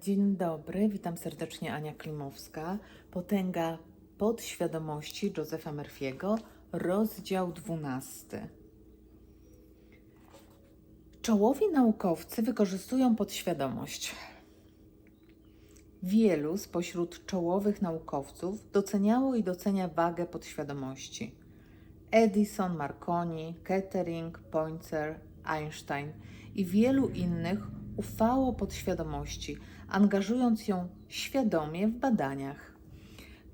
Dzień dobry, witam serdecznie Ania Klimowska. Potęga podświadomości Józefa Murphy'ego, rozdział 12. Czołowi naukowcy wykorzystują podświadomość. Wielu spośród czołowych naukowców doceniało i docenia wagę podświadomości. Edison, Marconi, Kettering, Pointer, Einstein i wielu innych ufało podświadomości, angażując ją świadomie w badaniach.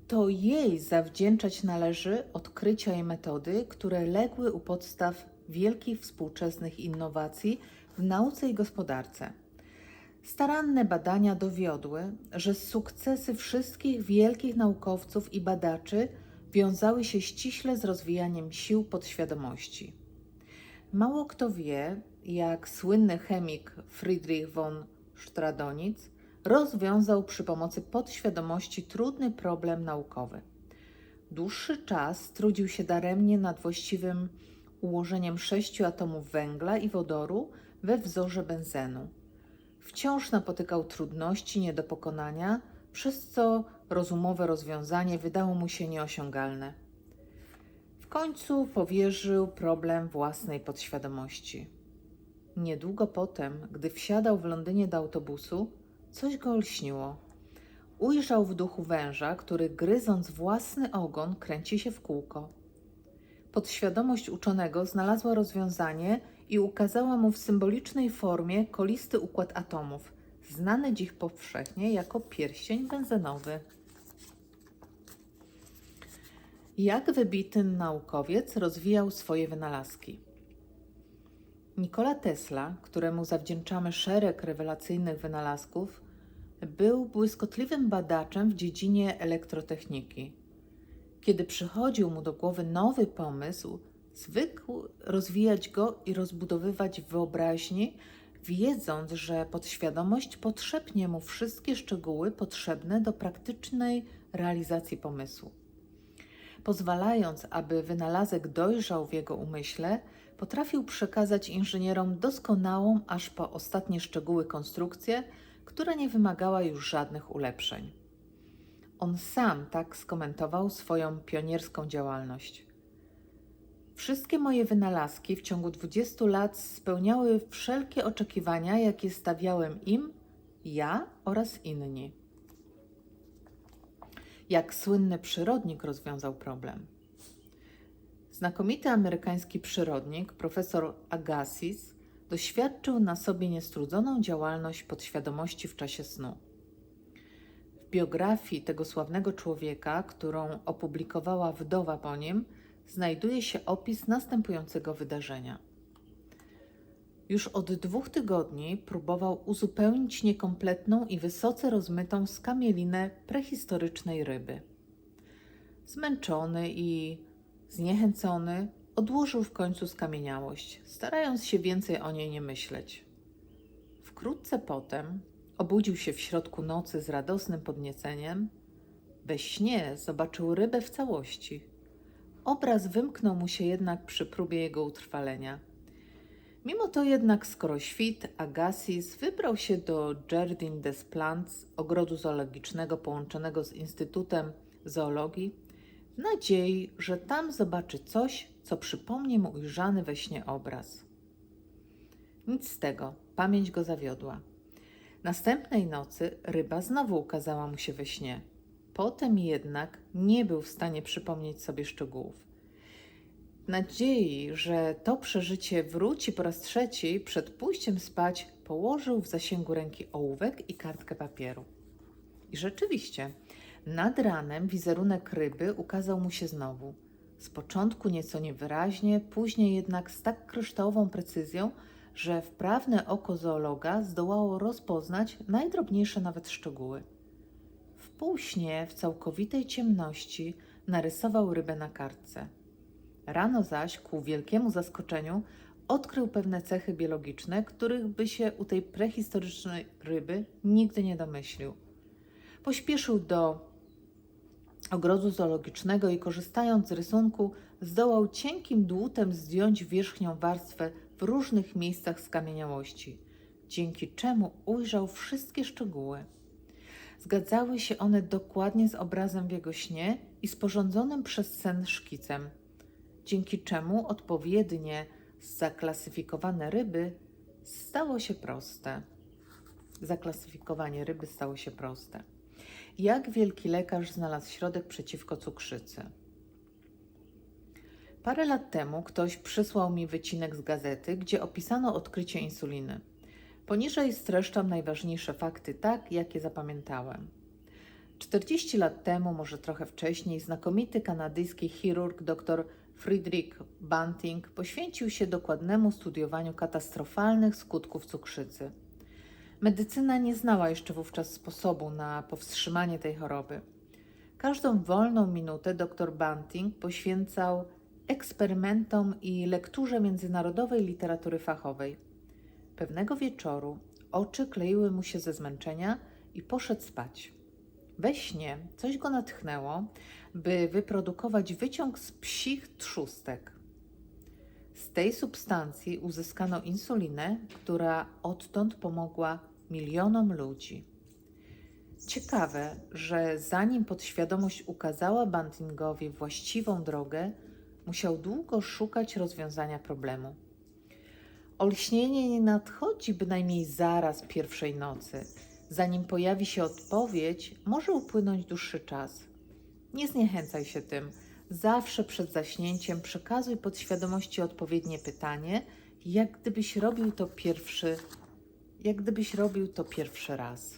To jej zawdzięczać należy odkrycia i metody, które legły u podstaw wielkich współczesnych innowacji w nauce i gospodarce. Staranne badania dowiodły, że sukcesy wszystkich wielkich naukowców i badaczy wiązały się ściśle z rozwijaniem sił podświadomości. Mało kto wie, jak słynny chemik Friedrich von Stradonitz rozwiązał przy pomocy podświadomości trudny problem naukowy. Dłuższy czas trudził się daremnie nad właściwym ułożeniem sześciu atomów węgla i wodoru we wzorze benzenu. Wciąż napotykał trudności nie do pokonania, przez co rozumowe rozwiązanie wydało mu się nieosiągalne. W końcu powierzył problem własnej podświadomości. Niedługo potem, gdy wsiadał w Londynie do autobusu, coś go olśniło. Ujrzał w duchu węża, który gryząc własny ogon kręci się w kółko. Podświadomość uczonego znalazła rozwiązanie i ukazała mu w symbolicznej formie kolisty układ atomów, znany dziś powszechnie jako pierścień benzenowy. Jak wybity naukowiec rozwijał swoje wynalazki? Nikola Tesla, któremu zawdzięczamy szereg rewelacyjnych wynalazków, był błyskotliwym badaczem w dziedzinie elektrotechniki. Kiedy przychodził mu do głowy nowy pomysł, zwykł rozwijać go i rozbudowywać w wyobraźni, wiedząc, że podświadomość podszepnie mu wszystkie szczegóły potrzebne do praktycznej realizacji pomysłu. Pozwalając, aby wynalazek dojrzał w jego umyśle, potrafił przekazać inżynierom doskonałą, aż po ostatnie szczegóły konstrukcję, która nie wymagała już żadnych ulepszeń. On sam tak skomentował swoją pionierską działalność. Wszystkie moje wynalazki w ciągu 20 lat spełniały wszelkie oczekiwania, jakie stawiałem im, ja oraz inni. Jak słynny przyrodnik rozwiązał problem. Znakomity amerykański przyrodnik, profesor Agassiz, doświadczył na sobie niestrudzoną działalność podświadomości w czasie snu. W biografii tego sławnego człowieka, którą opublikowała wdowa po nim, znajduje się opis następującego wydarzenia. Już od dwóch tygodni próbował uzupełnić niekompletną i wysoce rozmytą skamielinę prehistorycznej ryby. Zmęczony i zniechęcony, odłożył w końcu skamieniałość, starając się więcej o niej nie myśleć. Wkrótce potem obudził się w środku nocy z radosnym podnieceniem. We śnie zobaczył rybę w całości. Obraz wymknął mu się jednak przy próbie jego utrwalenia. Mimo to jednak, skoro świt, Agassiz wybrał się do Jardin des Plantes, ogrodu zoologicznego połączonego z Instytutem Zoologii, w nadziei, że tam zobaczy coś, co przypomni mu ujrzany we śnie obraz. Nic z tego, pamięć go zawiodła. Następnej nocy ryba znowu ukazała mu się we śnie. Potem jednak nie był w stanie przypomnieć sobie szczegółów. W nadziei, że to przeżycie wróci po raz trzeci, przed pójściem spać położył w zasięgu ręki ołówek i kartkę papieru. I rzeczywiście, nad ranem wizerunek ryby ukazał mu się znowu. Z początku nieco niewyraźnie, później jednak z tak kryształową precyzją, że wprawne oko zoologa zdołało rozpoznać najdrobniejsze nawet szczegóły. W półśnie, w całkowitej ciemności, narysował rybę na kartce. Rano zaś, ku wielkiemu zaskoczeniu, odkrył pewne cechy biologiczne, których by się u tej prehistorycznej ryby nigdy nie domyślił. Pośpieszył do ogrodu zoologicznego i korzystając z rysunku, zdołał cienkim dłutem zdjąć wierzchnią warstwę w różnych miejscach skamieniałości. dzięki czemu ujrzał wszystkie szczegóły. Zgadzały się one dokładnie z obrazem w jego śnie i sporządzonym przez sen szkicem, dzięki czemu odpowiednie zaklasyfikowane ryby stało się proste. Zaklasyfikowanie ryby stało się proste. Jak wielki lekarz znalazł środek przeciwko cukrzycy? Parę lat temu ktoś przysłał mi wycinek z gazety, gdzie opisano odkrycie insuliny. Poniżej streszczam najważniejsze fakty, tak jak je zapamiętałem. 40 lat temu, może trochę wcześniej, znakomity kanadyjski chirurg dr Friedrich Banting poświęcił się dokładnemu studiowaniu katastrofalnych skutków cukrzycy. Medycyna nie znała jeszcze wówczas sposobu na powstrzymanie tej choroby. Każdą wolną minutę dr Banting poświęcał eksperymentom i lekturze międzynarodowej literatury fachowej. Pewnego wieczoru oczy kleiły mu się ze zmęczenia i poszedł spać. We śnie coś go natchnęło, by wyprodukować wyciąg z psich trzustek. Z tej substancji uzyskano insulinę, która odtąd pomogła milionom ludzi. Ciekawe, że zanim podświadomość ukazała Bantingowi właściwą drogę, musiał długo szukać rozwiązania problemu. Olśnienie nie nadchodzi bynajmniej zaraz pierwszej nocy. Zanim pojawi się odpowiedź, może upłynąć dłuższy czas. Nie zniechęcaj się tym. Zawsze przed zaśnięciem przekazuj podświadomości odpowiednie pytanie, jak gdybyś robił to pierwszy, jak gdybyś robił to pierwszy raz.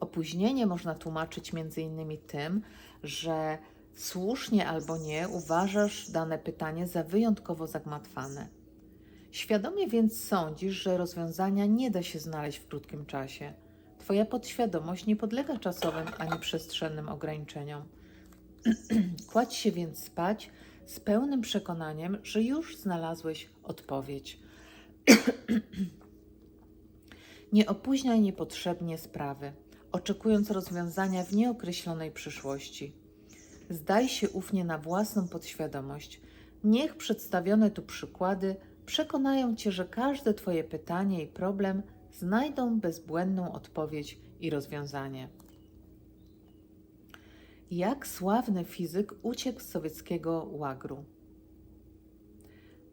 Opóźnienie można tłumaczyć między innymi tym, że słusznie albo nie uważasz dane pytanie za wyjątkowo zagmatwane. Świadomie więc sądzisz, że rozwiązania nie da się znaleźć w krótkim czasie. Twoja podświadomość nie podlega czasowym ani przestrzennym ograniczeniom. Kładź się więc spać z pełnym przekonaniem, że już znalazłeś odpowiedź. nie opóźniaj niepotrzebnie sprawy, oczekując rozwiązania w nieokreślonej przyszłości. Zdaj się ufnie na własną podświadomość. Niech przedstawione tu przykłady przekonają cię, że każde Twoje pytanie i problem znajdą bezbłędną odpowiedź i rozwiązanie. Jak sławny fizyk uciekł z sowieckiego łagru?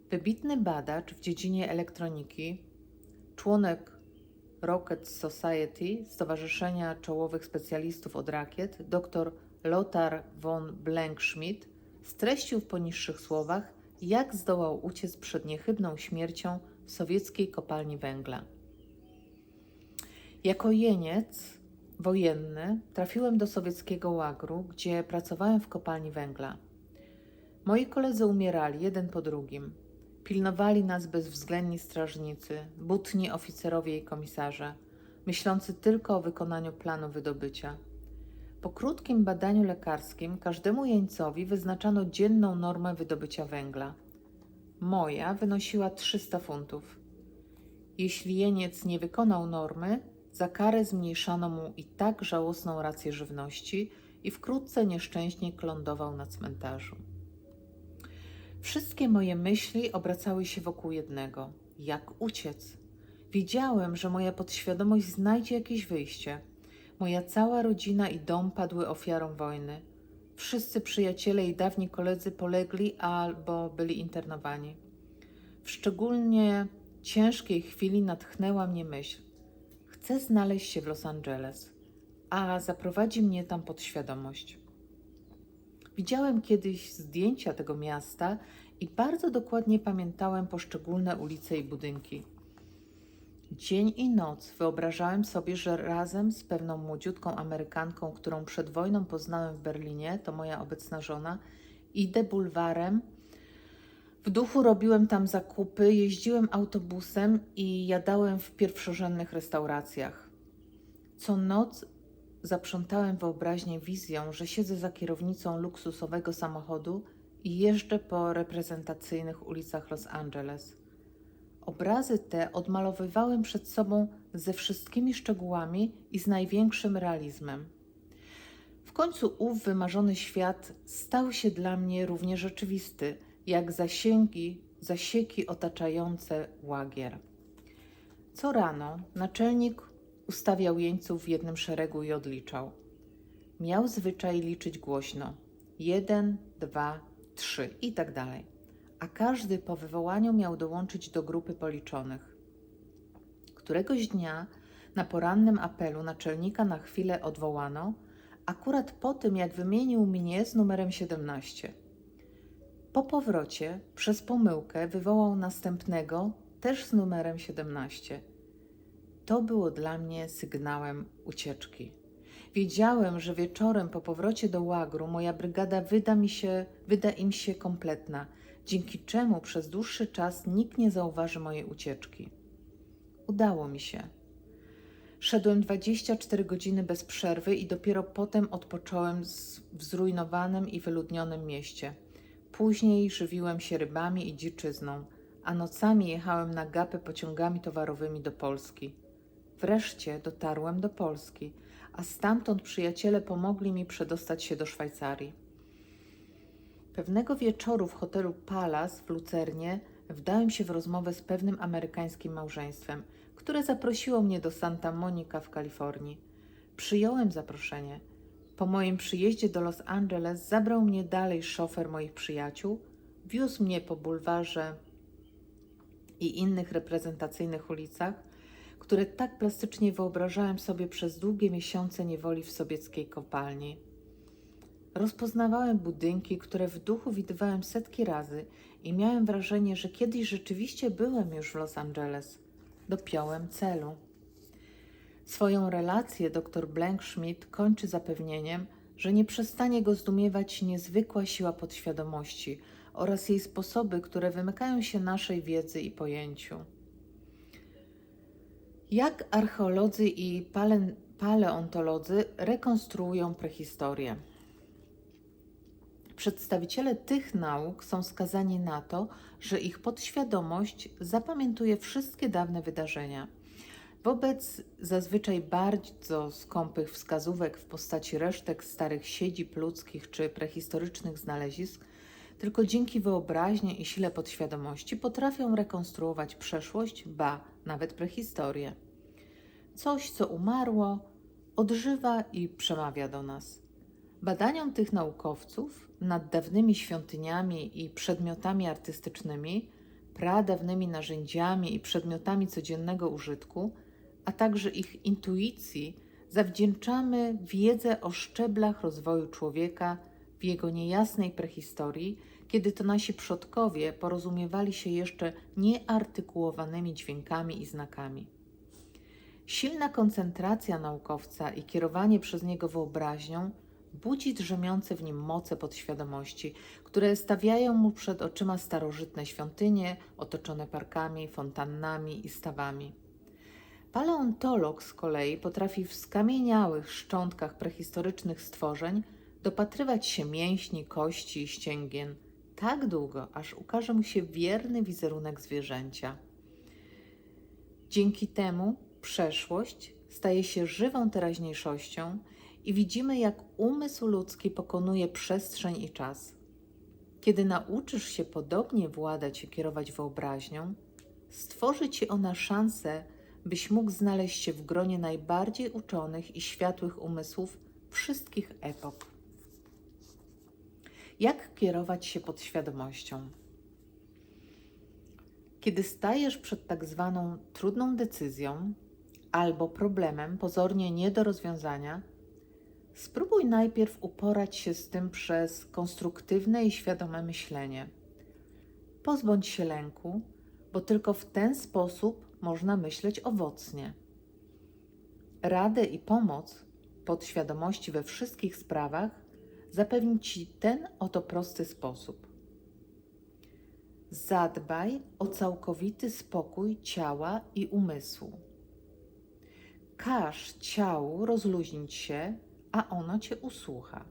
Wybitny badacz w dziedzinie elektroniki, członek Rocket Society, Stowarzyszenia Czołowych Specjalistów od Rakiet, dr Lothar von Blankschmidt, streścił w poniższych słowach, jak zdołał uciec przed niechybną śmiercią w sowieckiej kopalni węgla. Jako jeniec wojenny trafiłem do sowieckiego łagru, gdzie pracowałem w kopalni węgla. Moi koledzy umierali jeden po drugim. Pilnowali nas bezwzględni strażnicy, butni oficerowie i komisarze, myślący tylko o wykonaniu planu wydobycia. Po krótkim badaniu lekarskim każdemu jeńcowi wyznaczano dzienną normę wydobycia węgla. Moja wynosiła 300 funtów. Jeśli jeniec nie wykonał normy, za karę zmniejszano mu i tak żałosną rację żywności i wkrótce nieszczęśnik lądował na cmentarzu. Wszystkie moje myśli obracały się wokół jednego: jak uciec? Wiedziałem, że moja podświadomość znajdzie jakieś wyjście. Moja cała rodzina i dom padły ofiarą wojny. Wszyscy przyjaciele i dawni koledzy polegli albo byli internowani. W szczególnie ciężkiej chwili natchnęła mnie myśl: chcę znaleźć się w Los Angeles, a zaprowadzi mnie tam podświadomość. Widziałem kiedyś zdjęcia tego miasta i bardzo dokładnie pamiętałem poszczególne ulice i budynki. Dzień i noc wyobrażałem sobie, że razem z pewną młodziutką Amerykanką, którą przed wojną poznałem w Berlinie, to moja obecna żona, idę bulwarem. W duchu robiłem tam zakupy, jeździłem autobusem i jadałem w pierwszorzędnych restauracjach. Co noc zaprzątałem wyobraźnię wizją, że siedzę za kierownicą luksusowego samochodu i jeżdżę po reprezentacyjnych ulicach Los Angeles. Obrazy te odmalowywałem przed sobą ze wszystkimi szczegółami i z największym realizmem. W końcu ów wymarzony świat stał się dla mnie równie rzeczywisty, jak zasięgi, zasieki otaczające łagier. Co rano naczelnik ustawiał jeńców w jednym szeregu i odliczał. Miał zwyczaj liczyć głośno. Jeden, dwa, trzy i tak dalej. A każdy po wywołaniu miał dołączyć do grupy policzonych. Któregoś dnia na porannym apelu naczelnika na chwilę odwołano, akurat po tym, jak wymienił mnie z numerem 17. Po powrocie, przez pomyłkę, wywołał następnego, też z numerem 17. To było dla mnie sygnałem ucieczki. Wiedziałem, że wieczorem po powrocie do łagru moja brygada wyda, mi się, wyda im się kompletna, dzięki czemu przez dłuższy czas nikt nie zauważy mojej ucieczki. Udało mi się. Szedłem 24 godziny bez przerwy i dopiero potem odpocząłem w zrujnowanym i wyludnionym mieście. Później żywiłem się rybami i dziczyzną, a nocami jechałem na gapę pociągami towarowymi do Polski. Wreszcie dotarłem do Polski, a stamtąd przyjaciele pomogli mi przedostać się do Szwajcarii. Pewnego wieczoru w hotelu Palace w Lucernie wdałem się w rozmowę z pewnym amerykańskim małżeństwem, które zaprosiło mnie do Santa Monica w Kalifornii. Przyjąłem zaproszenie. Po moim przyjeździe do Los Angeles zabrał mnie dalej szofer moich przyjaciół, wiózł mnie po bulwarze i innych reprezentacyjnych ulicach, które tak plastycznie wyobrażałem sobie przez długie miesiące niewoli w sowieckiej kopalni. Rozpoznawałem budynki, które w duchu widywałem setki razy i miałem wrażenie, że kiedyś rzeczywiście byłem już w Los Angeles. Dopiąłem celu. Swoją relację dr Blank-Schmidt kończy zapewnieniem, że nie przestanie go zdumiewać niezwykła siła podświadomości oraz jej sposoby, które wymykają się naszej wiedzy i pojęciu. Jak archeolodzy i pale, paleontolodzy rekonstruują prehistorię? Przedstawiciele tych nauk są skazani na to, że ich podświadomość zapamiętuje wszystkie dawne wydarzenia. Wobec zazwyczaj bardzo skąpych wskazówek w postaci resztek starych siedzib ludzkich czy prehistorycznych znalezisk, tylko dzięki wyobraźni i sile podświadomości potrafią rekonstruować przeszłość, ba, nawet prehistorię. Coś, co umarło, odżywa i przemawia do nas. Badaniom tych naukowców nad dawnymi świątyniami i przedmiotami artystycznymi, pradawnymi narzędziami i przedmiotami codziennego użytku, a także ich intuicji, zawdzięczamy wiedzę o szczeblach rozwoju człowieka w jego niejasnej prehistorii, kiedy to nasi przodkowie porozumiewali się jeszcze nieartykułowanymi dźwiękami i znakami. Silna koncentracja naukowca i kierowanie przez niego wyobraźnią budzi drzemiące w nim moce podświadomości, które stawiają mu przed oczyma starożytne świątynie otoczone parkami, fontannami i stawami. Paleontolog z kolei potrafi w skamieniałych szczątkach prehistorycznych stworzeń dopatrywać się mięśni, kości i ścięgien tak długo, aż ukaże mu się wierny wizerunek zwierzęcia. Dzięki temu przeszłość staje się żywą teraźniejszością i widzimy, jak umysł ludzki pokonuje przestrzeń i czas. Kiedy nauczysz się podobnie władać i kierować wyobraźnią, stworzy ci ona szansę, byś mógł znaleźć się w gronie najbardziej uczonych i światłych umysłów wszystkich epok. Jak kierować się podświadomością? Kiedy stajesz przed tak zwaną trudną decyzją albo problemem pozornie nie do rozwiązania, spróbuj najpierw uporać się z tym przez konstruktywne i świadome myślenie. Pozbądź się lęku, bo tylko w ten sposób można myśleć owocnie. Radę i pomoc podświadomości we wszystkich sprawach zapewni Ci ten oto prosty sposób. Zadbaj o całkowity spokój ciała i umysłu. Każ ciału rozluźnić się, a ono cię usłucha.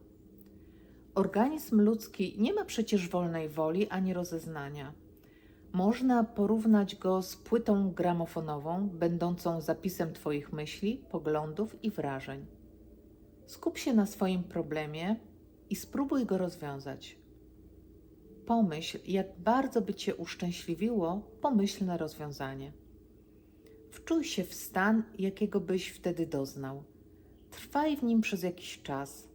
Organizm ludzki nie ma przecież wolnej woli ani rozeznania. Można porównać go z płytą gramofonową, będącą zapisem Twoich myśli, poglądów i wrażeń. Skup się na swoim problemie i spróbuj go rozwiązać. Pomyśl, jak bardzo by Cię uszczęśliwiło pomyślne rozwiązanie. Wczuj się w stan, jakiego byś wtedy doznał. Trwaj w nim przez jakiś czas,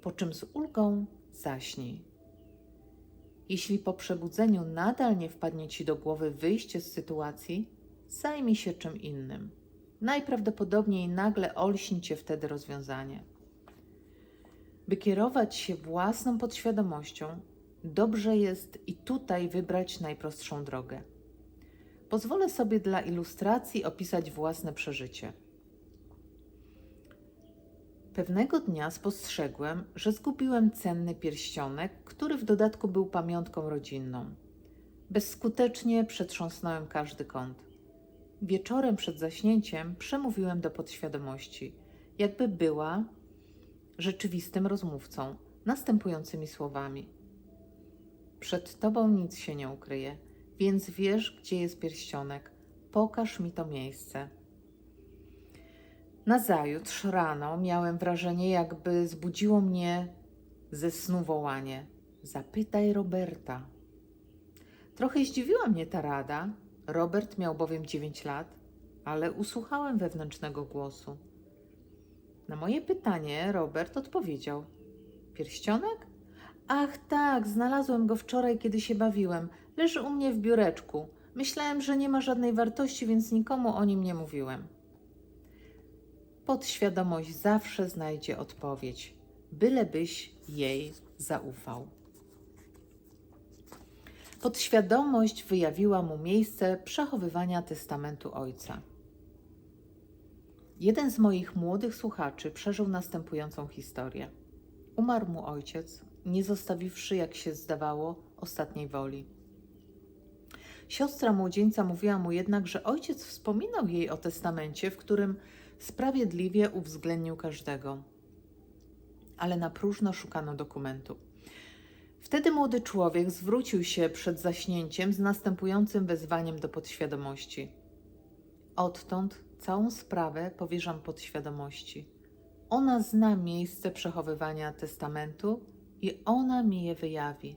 po czym z ulgą zaśnij. Jeśli po przebudzeniu nadal nie wpadnie ci do głowy wyjście z sytuacji, zajmij się czym innym. Najprawdopodobniej nagle olśni cię wtedy rozwiązanie. By kierować się własną podświadomością, dobrze jest i tutaj wybrać najprostszą drogę. Pozwolę sobie dla ilustracji opisać własne przeżycie. Pewnego dnia spostrzegłem, że zgubiłem cenny pierścionek, który w dodatku był pamiątką rodzinną. Bezskutecznie przetrząsnąłem każdy kąt. Wieczorem przed zaśnięciem przemówiłem do podświadomości, jakby była rzeczywistym rozmówcą, następującymi słowami: Przed tobą nic się nie ukryje, więc wiesz, gdzie jest pierścionek. Pokaż mi to miejsce. Nazajutrz rano miałem wrażenie, jakby zbudziło mnie ze snu wołanie: Zapytaj Roberta. Trochę zdziwiła mnie ta rada. Robert miał bowiem 9 lat, ale usłuchałem wewnętrznego głosu. Na moje pytanie Robert odpowiedział: Pierścionek? Ach, tak, znalazłem go wczoraj, kiedy się bawiłem. Leży u mnie w biureczku. Myślałem, że nie ma żadnej wartości, więc nikomu o nim nie mówiłem. Podświadomość zawsze znajdzie odpowiedź, bylebyś jej zaufał. Podświadomość wyjawiła mu miejsce przechowywania testamentu ojca. Jeden z moich młodych słuchaczy przeżył następującą historię. Umarł mu ojciec, nie zostawiwszy, jak się zdawało, ostatniej woli. Siostra młodzieńca mówiła mu jednak, że ojciec wspominał jej o testamencie, w którym sprawiedliwie uwzględnił każdego. Ale na próżno szukano dokumentu. Wtedy młody człowiek zwrócił się przed zaśnięciem z następującym wezwaniem do podświadomości. Odtąd całą sprawę powierzam podświadomości. Ona zna miejsce przechowywania testamentu i ona mi je wyjawi.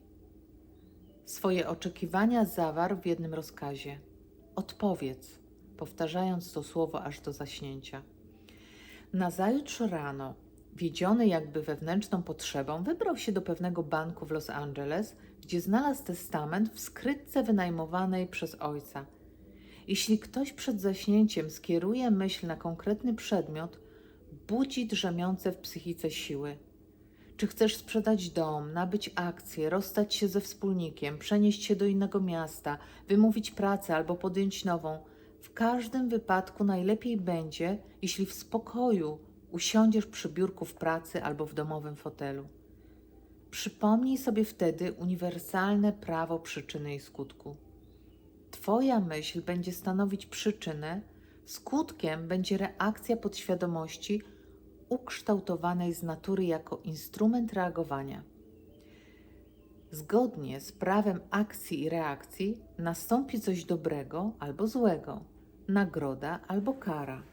Swoje oczekiwania zawarł w jednym rozkazie. Odpowiedz, powtarzając to słowo aż do zaśnięcia. Nazajutrz rano, wiedziony jakby wewnętrzną potrzebą, wybrał się do pewnego banku w Los Angeles, gdzie znalazł testament w skrytce wynajmowanej przez ojca. Jeśli ktoś przed zaśnięciem skieruje myśl na konkretny przedmiot, budzi drzemiące w psychice siły. Czy chcesz sprzedać dom, nabyć akcje, rozstać się ze wspólnikiem, przenieść się do innego miasta, wymówić pracę albo podjąć nową? W każdym wypadku najlepiej będzie, jeśli w spokoju usiądziesz przy biurku w pracy albo w domowym fotelu. Przypomnij sobie wtedy uniwersalne prawo przyczyny i skutku. Twoja myśl będzie stanowić przyczynę, skutkiem będzie reakcja podświadomości ukształtowanej z natury jako instrument reagowania. Zgodnie z prawem akcji i reakcji nastąpi coś dobrego albo złego, nagroda albo kara.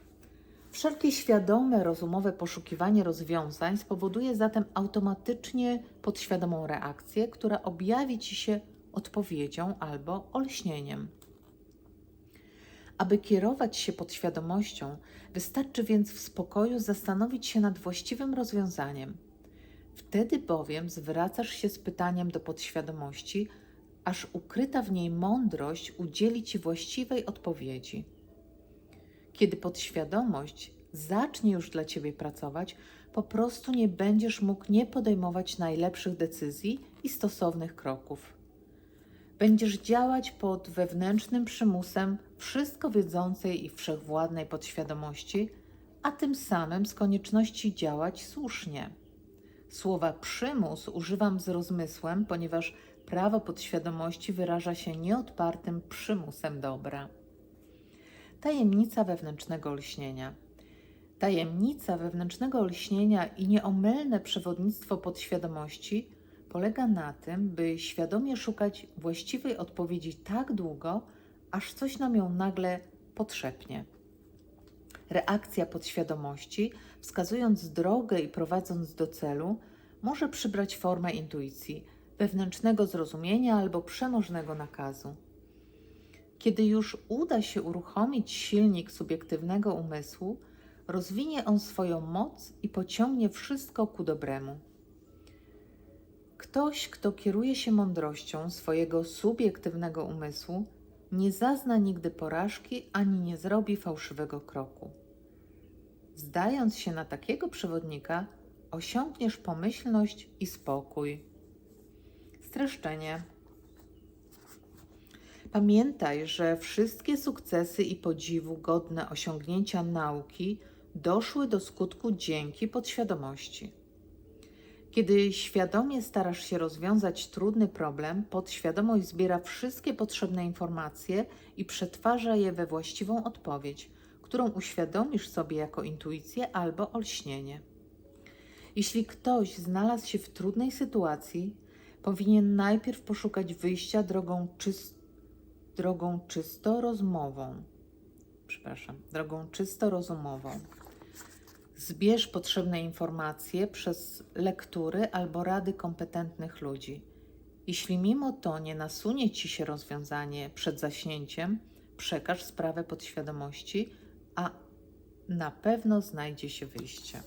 Wszelkie świadome, rozumowe poszukiwanie rozwiązań spowoduje zatem automatycznie podświadomą reakcję, która objawi ci się odpowiedzią albo olśnieniem. Aby kierować się podświadomością, wystarczy więc w spokoju zastanowić się nad właściwym rozwiązaniem. Wtedy bowiem zwracasz się z pytaniem do podświadomości, aż ukryta w niej mądrość udzieli ci właściwej odpowiedzi. Kiedy podświadomość zacznie już dla ciebie pracować, po prostu nie będziesz mógł nie podejmować najlepszych decyzji i stosownych kroków. Będziesz działać pod wewnętrznym przymusem wszystko wiedzącej i wszechwładnej podświadomości, a tym samym z konieczności działać słusznie. Słowa przymus używam z rozmysłem, ponieważ prawo podświadomości wyraża się nieodpartym przymusem dobra. Tajemnica wewnętrznego lśnienia. Tajemnica wewnętrznego lśnienia i nieomylne przewodnictwo podświadomości polega na tym, by świadomie szukać właściwej odpowiedzi tak długo, aż coś nam ją nagle potrzepnie. Reakcja podświadomości, wskazując drogę i prowadząc do celu, może przybrać formę intuicji, wewnętrznego zrozumienia albo przemożnego nakazu. Kiedy już uda się uruchomić silnik subiektywnego umysłu, rozwinie on swoją moc i pociągnie wszystko ku dobremu. Ktoś, kto kieruje się mądrością swojego subiektywnego umysłu, nie zazna nigdy porażki ani nie zrobi fałszywego kroku. Zdając się na takiego przewodnika, osiągniesz pomyślność i spokój. Streszczenie. Pamiętaj, że wszystkie sukcesy i podziwu godne osiągnięcia nauki doszły do skutku dzięki podświadomości. Kiedy świadomie starasz się rozwiązać trudny problem, podświadomość zbiera wszystkie potrzebne informacje i przetwarza je we właściwą odpowiedź, którą uświadomisz sobie jako intuicję albo olśnienie. Jeśli ktoś znalazł się w trudnej sytuacji, powinien najpierw poszukać wyjścia drogą, czys- drogą czysto rozmową. Przepraszam, drogą czysto rozumową. Zbierz potrzebne informacje przez lektury albo rady kompetentnych ludzi. Jeśli mimo to nie nasunie ci się rozwiązanie przed zaśnięciem, przekaż sprawę podświadomości, a na pewno znajdzie się wyjście.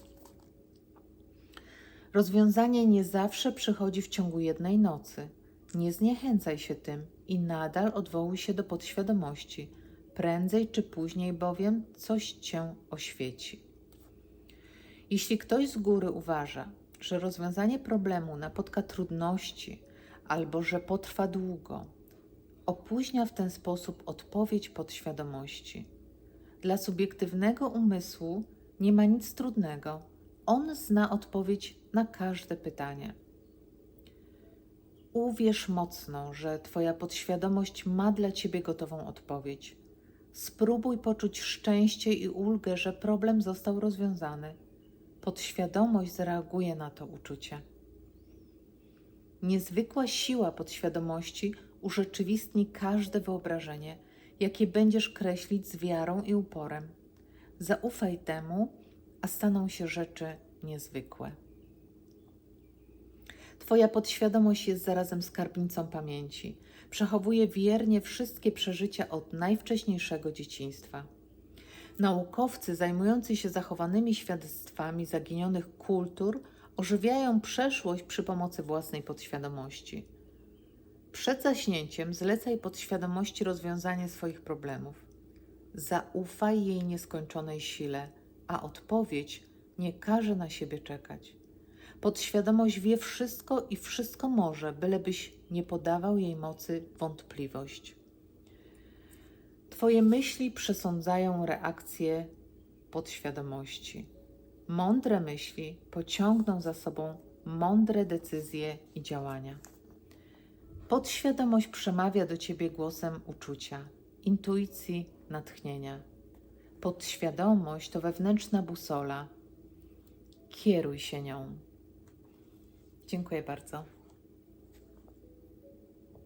Rozwiązanie nie zawsze przychodzi w ciągu jednej nocy. Nie zniechęcaj się tym i nadal odwołuj się do podświadomości. Prędzej czy później bowiem coś cię oświeci. Jeśli ktoś z góry uważa, że rozwiązanie problemu napotka trudności albo że potrwa długo, opóźnia w ten sposób odpowiedź podświadomości. Dla subiektywnego umysłu nie ma nic trudnego. On zna odpowiedź na każde pytanie. Uwierz mocno, że Twoja podświadomość ma dla Ciebie gotową odpowiedź. Spróbuj poczuć szczęście i ulgę, że problem został rozwiązany. Podświadomość zareaguje na to uczucie. Niezwykła siła podświadomości urzeczywistni każde wyobrażenie, jakie będziesz kreślić z wiarą i uporem. Zaufaj temu, a staną się rzeczy niezwykłe. Twoja podświadomość jest zarazem skarbnicą pamięci. Przechowuje wiernie wszystkie przeżycia od najwcześniejszego dzieciństwa. Naukowcy zajmujący się zachowanymi świadectwami zaginionych kultur ożywiają przeszłość przy pomocy własnej podświadomości. Przed zaśnięciem zlecaj podświadomości rozwiązanie swoich problemów. Zaufaj jej nieskończonej sile, a odpowiedź nie każe na siebie czekać. Podświadomość wie wszystko i wszystko może, bylebyś nie podawał jej mocy wątpliwość. Twoje myśli przesądzają reakcje podświadomości. Mądre myśli pociągną za sobą mądre decyzje i działania. Podświadomość przemawia do ciebie głosem uczucia, intuicji, natchnienia. Podświadomość to wewnętrzna busola. Kieruj się nią. Dziękuję bardzo.